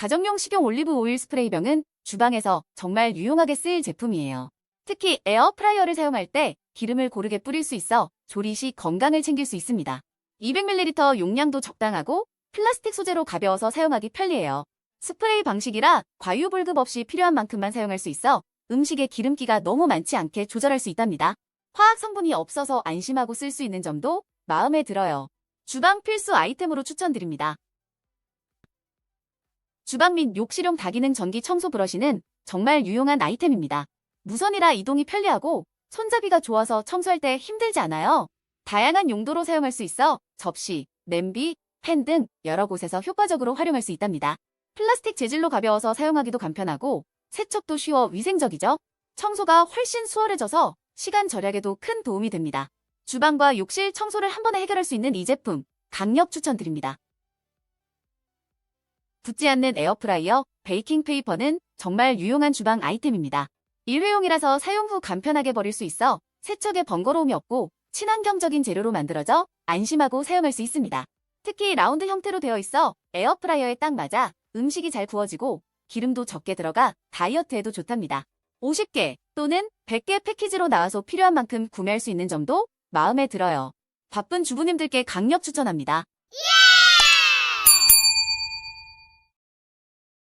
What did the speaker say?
가정용 식용 올리브 오일 스프레이 병은 주방에서 정말 유용하게 쓰일 제품이에요. 특히 에어프라이어를 사용할 때 기름을 고르게 뿌릴 수 있어 조리 시 건강을 챙길 수 있습니다. 200ml 용량도 적당하고 플라스틱 소재로 가벼워서 사용하기 편리해요. 스프레이 방식이라 과유불급 없이 필요한 만큼만 사용할 수 있어 음식에 기름기가 너무 많지 않게 조절할 수 있답니다. 화학 성분이 없어서 안심하고 쓸 수 있는 점도 마음에 들어요. 주방 필수 아이템으로 추천드립니다. 주방 및 욕실용 다기능 전기 청소 브러쉬는 정말 유용한 아이템입니다. 무선이라 이동이 편리하고 손잡이가 좋아서 청소할 때 힘들지 않아요. 다양한 용도로 사용할 수 있어 접시, 냄비, 팬 등 여러 곳에서 효과적으로 활용할 수 있답니다. 플라스틱 재질로 가벼워서 사용하기도 간편하고 세척도 쉬워 위생적이죠. 청소가 훨씬 수월해져서 시간 절약에도 큰 도움이 됩니다. 주방과 욕실 청소를 한 번에 해결할 수 있는 이 제품 강력 추천드립니다. 붙지 않는 에어프라이어, 베이킹 페이퍼는 정말 유용한 주방 아이템입니다. 일회용이라서 사용 후 간편하게 버릴 수 있어 세척에 번거로움이 없고 친환경적인 재료로 만들어져 안심하고 사용할 수 있습니다. 특히 라운드 형태로 되어 있어 에어프라이어에 딱 맞아 음식이 잘 구워지고 기름도 적게 들어가 다이어트에도 좋답니다. 50개 또는 100개 패키지로 나와서 필요한 만큼 구매할 수 있는 점도 마음에 들어요. 바쁜 주부님들께 강력 추천합니다.